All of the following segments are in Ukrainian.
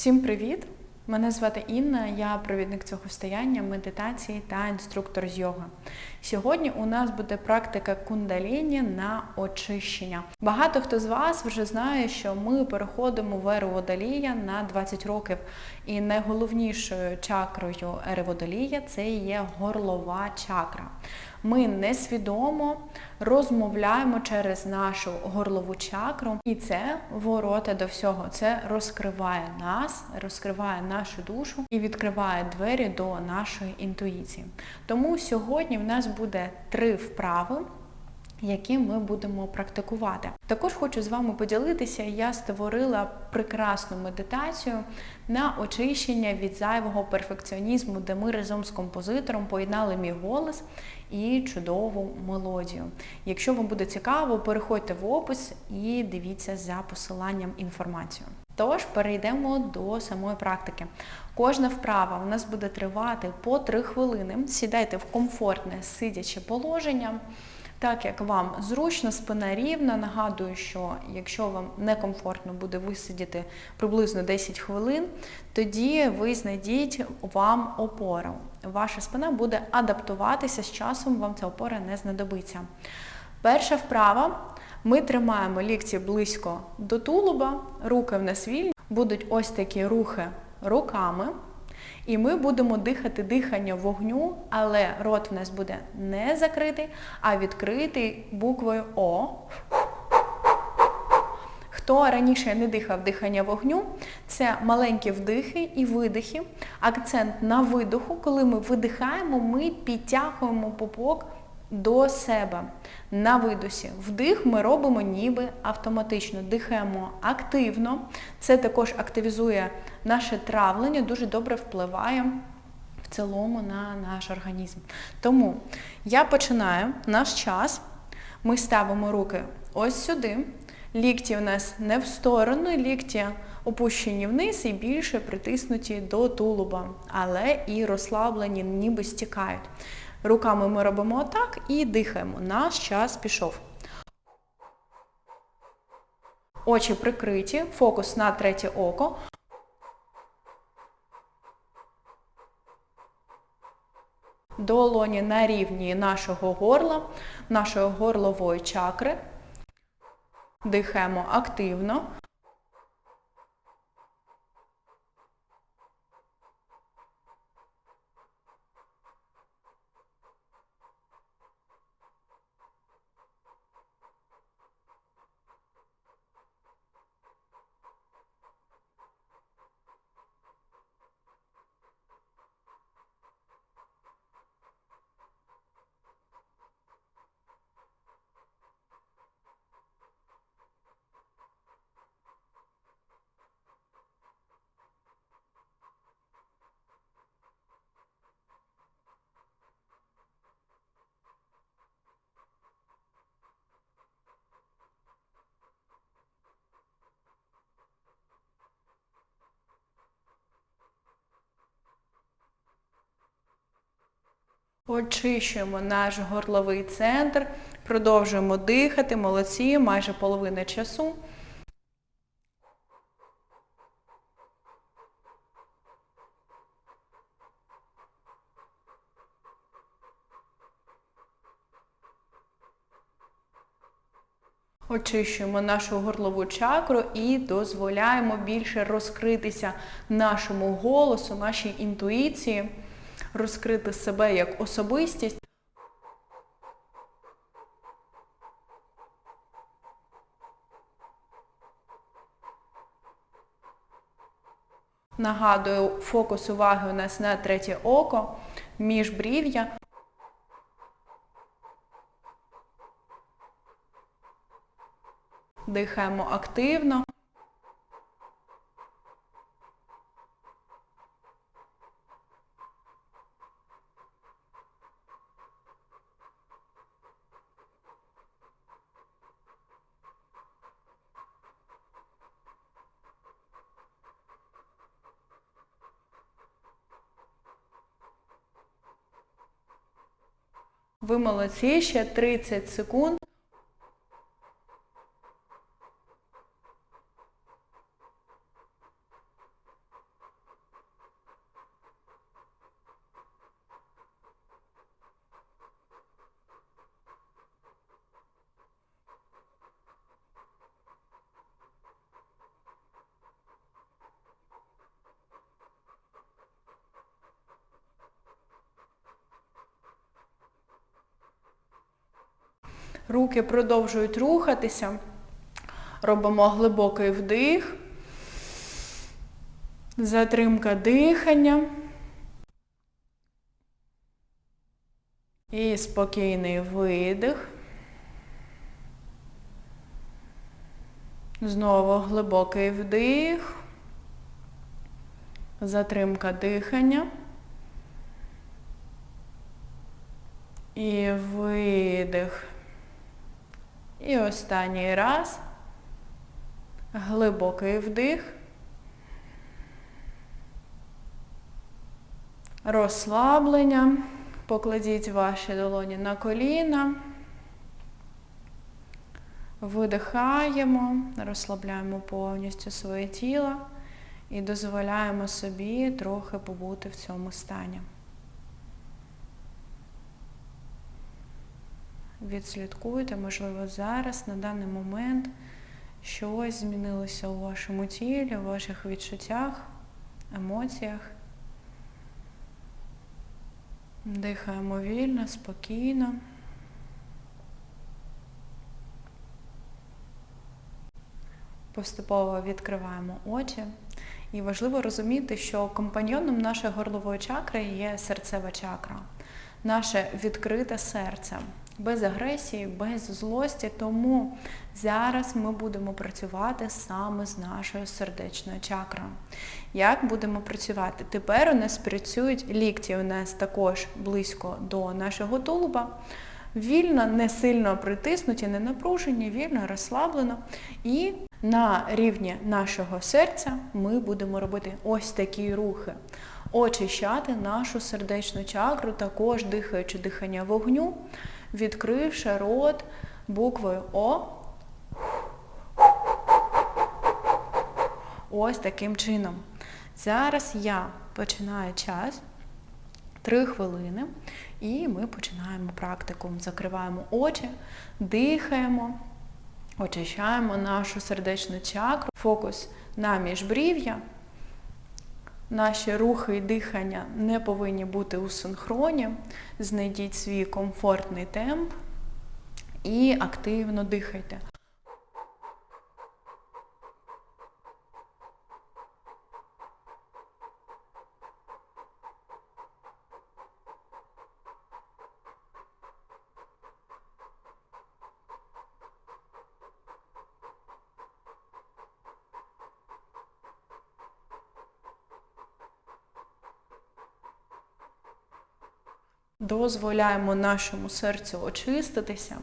Всім привіт! Мене звати Інна, я провідник цього стояння, медитації та інструктор з йоги. Сьогодні у нас буде практика кундаліні на очищення. Багато хто з вас вже знає, що ми переходимо в еру водолія на 20 років, і найголовнішою чакрою ери водолія це є горлова чакра. Ми несвідомо розмовляємо через нашу горлову чакру, і це ворота до всього. Це розкриває нас, розкриває нашу душу і відкриває двері до нашої інтуїції. Тому сьогодні в нас буде три вправи. Які ми будемо практикувати. Також хочу з вами поділитися, я створила прекрасну медитацію на очищення від зайвого перфекціонізму, де ми разом з композитором поєднали мій голос і чудову мелодію. Якщо вам буде цікаво, переходьте в опис і дивіться за посиланням інформацію. Тож перейдемо до самої практики. Кожна вправа у нас буде тривати по 3 хвилини. Сідайте в комфортне сидяче положення. Так як вам зручно, спина рівна, нагадую, що якщо вам некомфортно буде висидіти приблизно 10 хвилин, тоді ви знайдіть вам опору. Ваша спина буде адаптуватися з часом, вам ця опора не знадобиться. Перша вправа. Ми тримаємо лікті близько до тулуба, руки в нас вільні, будуть ось такі рухи руками. І ми будемо дихати дихання вогню, але рот в нас буде не закритий, а відкритий буквою О. Хто раніше не дихав дихання вогню, це маленькі вдихи і видихи. Акцент на видоху, коли ми видихаємо, ми підтягуємо попок до себе на видосі. Вдих ми робимо ніби автоматично. Дихаємо активно. Це також активізує наше травлення, дуже добре впливає в цілому на наш організм. Тому я починаю наш час. Ми ставимо руки ось сюди. Лікті у нас не в сторону, лікті опущені вниз і більше притиснуті до тулуба, але і розслаблені, ніби стікають. Руками ми робимо отак і дихаємо. Наш час пішов. Очі прикриті, фокус на третє око. Долоні на рівні нашого горла, нашої горлової чакри. Дихаємо активно. Очищуємо наш горловий центр, продовжуємо дихати, молодці, майже половина часу. Очищуємо нашу горлову чакру і дозволяємо більше розкритися нашому голосу, нашій інтуїції розкрити себе як особистість. Нагадую, фокус уваги у нас на третє око, міжбрів'я. Дихаємо активно. Ви молодці, ще 30 секунд. Руки продовжують рухатися. Робимо глибокий вдих. Затримка дихання. І спокійний видих. Знову глибокий вдих. Затримка дихання. І видих. І останній раз. Глибокий вдих. Розслаблення. Покладіть ваші долоні на коліна. Видихаємо, розслабляємо повністю своє тіло і дозволяємо собі трохи побути в цьому стані. Відслідкуйте, можливо, зараз, на даний момент, щось змінилося у вашому тілі, у ваших відчуттях, емоціях. Дихаємо вільно, спокійно. Поступово відкриваємо очі. І важливо розуміти, що компаньйоном нашої горлової чакри є серцева чакра, наше відкрите серце, без агресії, без злості. Тому зараз ми будемо працювати саме з нашою сердечною чакрою. Як будемо працювати? Тепер у нас працюють лікті, у нас також близько до нашого тулуба. Вільно, не сильно притиснуті, не напружені, вільно, розслаблено. І на рівні нашого серця ми будемо робити ось такі рухи. Очищати нашу сердечну чакру, також дихаючи дихання вогню, відкривши рот буквою О. Ось таким чином. Зараз я починаю час. Три хвилини, і ми починаємо практику. Закриваємо очі, дихаємо, очищаємо нашу сердечну чакру, фокус на міжбрів'я. Наші рухи і дихання не повинні бути у синхроні. Знайдіть свій комфортний темп і активно дихайте. Дозволяємо нашому серцю очиститися,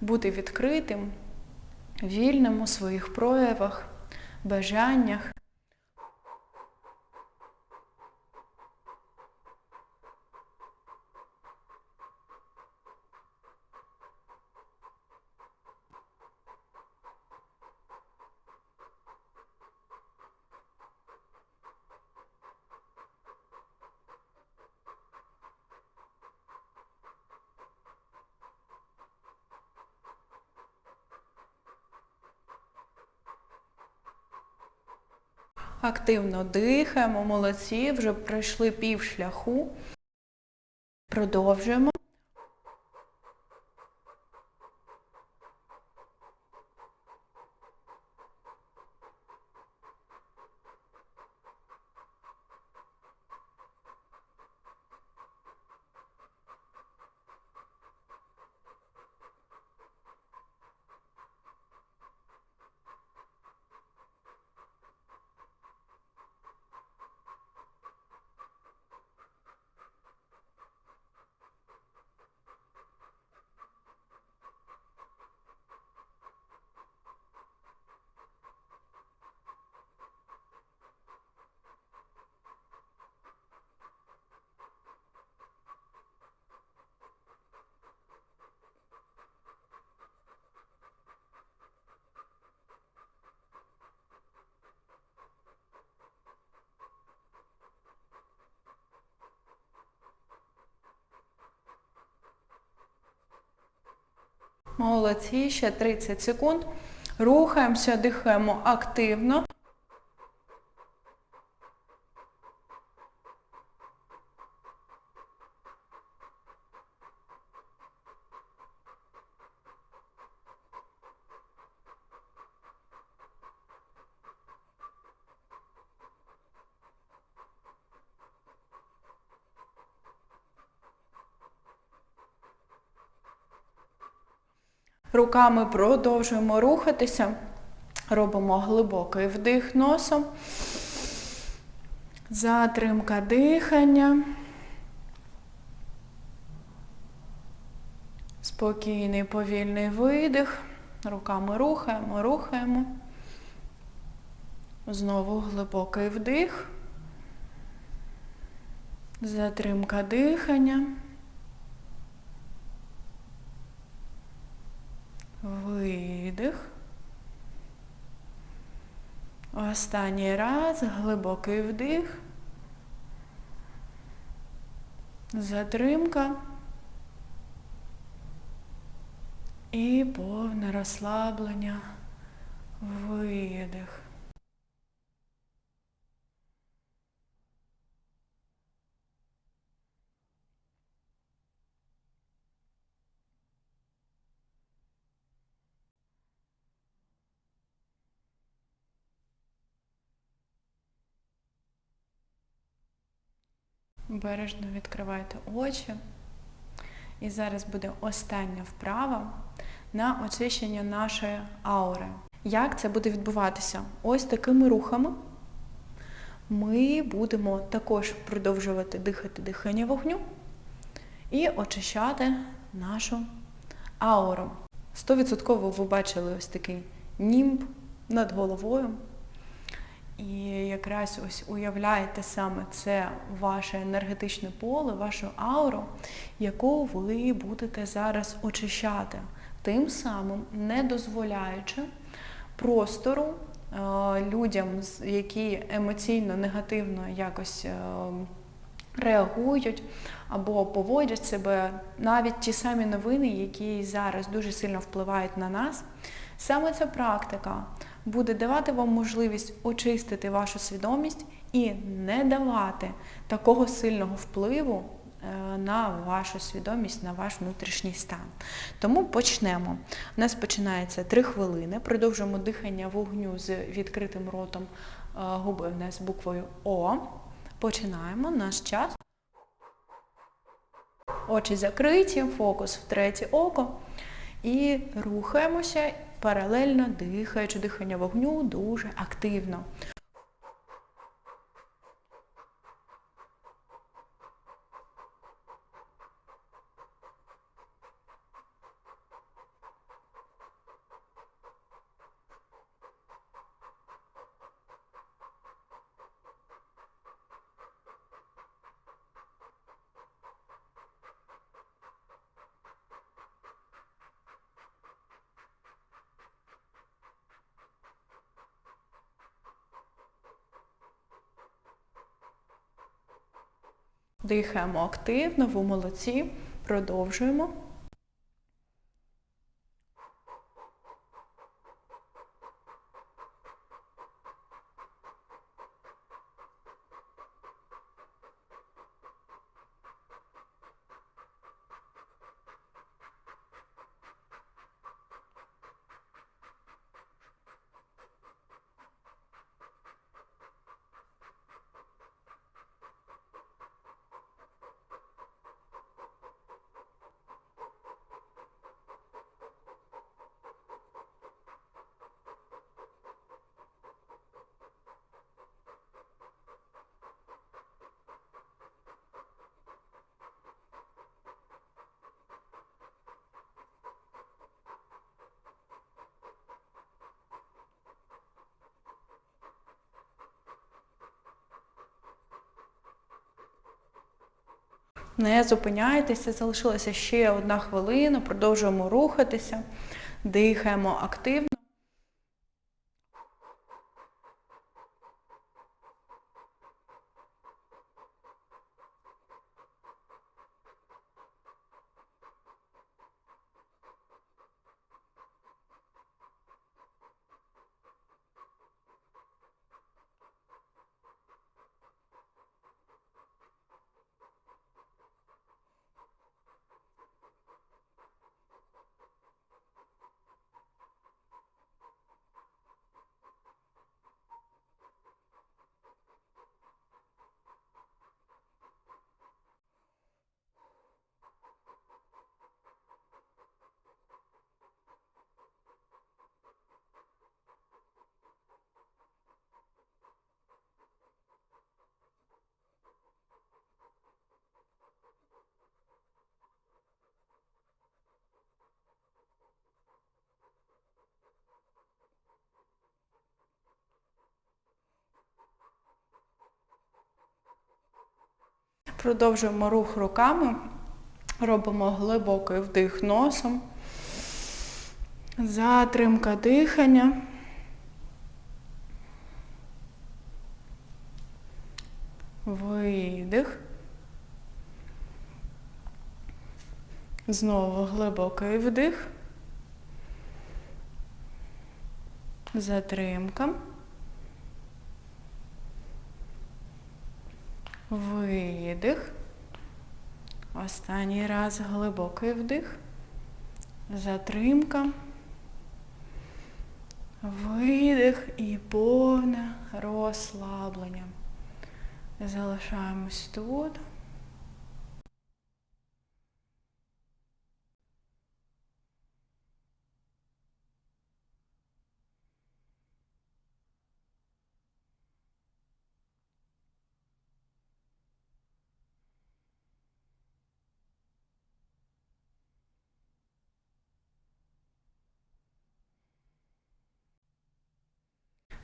бути відкритим, вільним у своїх проявах, бажаннях. Активно дихаємо, молодці, вже пройшли пів шляху. Продовжуємо. Молодці, ще 30 секунд. Рухаємося, дихаємо активно. Руками продовжуємо рухатися. Робимо глибокий вдих носом. Затримка дихання. Спокійний повільний видих. Руками рухаємо, рухаємо. Знову глибокий вдих. Затримка дихання. Видих. Останній раз глибокий вдих. Затримка. І повне розслаблення. Видих. Бережно відкривайте очі. І зараз буде остання вправа на очищення нашої аури. Як це буде відбуватися? Ось такими рухами ми будемо також продовжувати дихати дихання вогню і очищати нашу ауру. 100% ви бачили ось такий німб над головою. І якраз ось уявляєте саме це ваше енергетичне поле, вашу ауру, яку ви будете зараз очищати, тим самим не дозволяючи простору е, людям, які емоційно негативно якось е, реагують або поводять себе, навіть ті самі новини, які зараз дуже сильно впливають на нас. Саме ця практика буде давати вам можливість очистити вашу свідомість і не давати такого сильного впливу е, на вашу свідомість, на ваш внутрішній стан. Тому почнемо. У нас починається 3 хвилини, продовжуємо дихання вогню з відкритим ротом е, губи в нас буквою О. Починаємо наш час. Очі закриті, фокус в третє око. І рухаємося паралельно дихаючи дихання вогню дуже активно. Дихаємо активно, в молоці, Продовжуємо. Не зупиняйтеся, залишилася ще одна хвилина, продовжуємо рухатися, дихаємо активно. Продовжуємо рух руками. Робимо глибокий вдих носом. Затримка дихання. Видих. Знову глибокий вдих. Затримка. Видих. Останній раз глибокий вдих. Затримка. Видих і повне розслаблення. Залишаємось тут.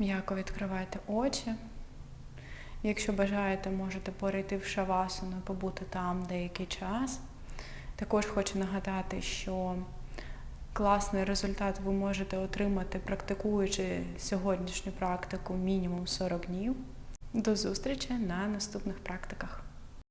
М'яко відкривайте очі. Якщо бажаєте, можете перейти в шавасану і побути там деякий час. Також хочу нагадати, що класний результат ви можете отримати, практикуючи сьогоднішню практику мінімум 40 днів. До зустрічі на наступних практиках.